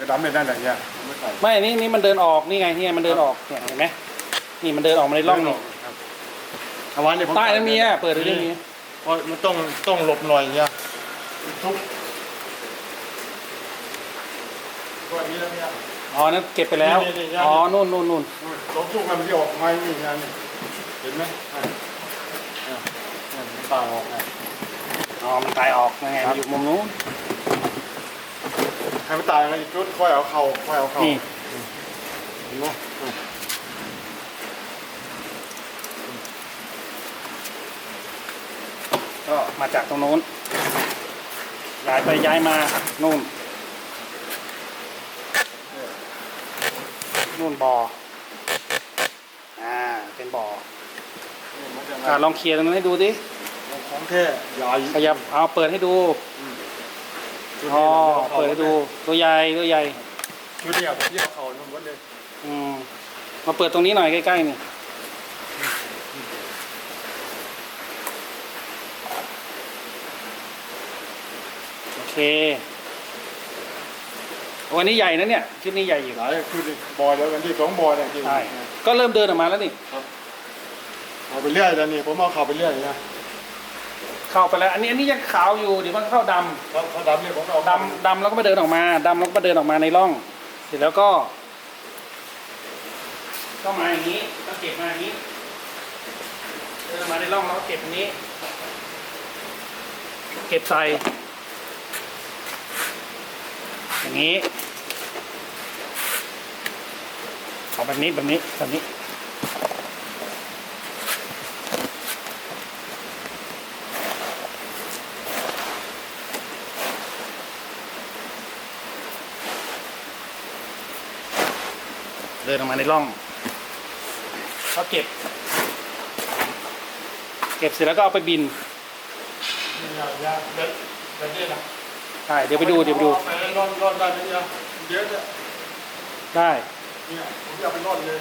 จะดำไม่ได้ไหนเนี่ยไม่ใส่ไม่นี่นี่มันเดินออกนี่ไงนี่ไงมันเดินออกเนี่ยเห็นไหมนี่มันเดินออกมาในร่องนี่ครับเอาว้เนี่ยผมใต้นั้นมีอะเปิดดูดิมีเพราะมันต้องต้องหลบหน่อยเนี่ยทุบตัวนี้แล้วเนี่ย อ๋อนั่นเก็บไปแล้วนี่นี่นี่ อ๋อนู่นนู่นนู่นหลบทุกมันจะออกไมาอย่งานนี่เห็นไหมอะอะอะมันตาออกนะอ๋อมันตายออกยังไงมันอยู่มุมนู้น ให้มันตายมาอีกชุดค่อยเอาเข่าค่อยเอาเข่านี่เห็นไหมอะก็มาจากตรงนู้นย้ายไปย้ายมานู่นนู่นบ่ออ่าเป็นบ่อนี่มันจะอ่าลองเคลียร์ตรงนั้นให้ดูดิของแท้ใหญ่ขยับเอาเปิดให้ดูชุดอ๋อนี้ เปิดให้ดูตัวใหญ่ตัวใหญ่ชุดนี้เอาเยี่ยวเข่าลงหมดเลยอืมมาเปิดตรงนี้หน่อยใกล้ๆนี่โอเควันนี้ใหญ่นะเนี่ยชุดนี้ใหญ่อยู่หลายชุดนี้บอยแล้วกันที่สองบอยเนี่ยจริงใช่ก็เริ่มเดินออกมาแล้วนี่เอาไปเรื่อยแล้วนี่ผมเอาเข่าไปเรื่อยนะ เข้าไปแล้ว อันนี้อันนี้ยังขาวอยู่เดี๋ยวมันเข้าดเขาเขาดำเนี่ยผมเอาำดำดำแล้วก็มาเดินออกมาดำแล้วก็มาเดินออกมาในร่อง เสร็จแล้วก็ ก็มาอย่างนี้ก็เก็บมาอย่างนี้ เดินมาในร่องแล้วก็เก็บอันนี้ เก็บใส่อย่างนี้เอาแบบนี้แบบนี้แบบนี้ ดินออกมาในร่องเขาเก็บ เก็บเสร็จแล้วก็เอาไปบินอย่าอย่าเด็ดเด็ดเนี่ยนะใช่เดี๋ยวไปดูเดี๋ยวไปดูไปร่อนร่อนได้ไหมเนี่ยเดี๋ยวจะได้เนี่ยผมจะเอาไปร่อนเลย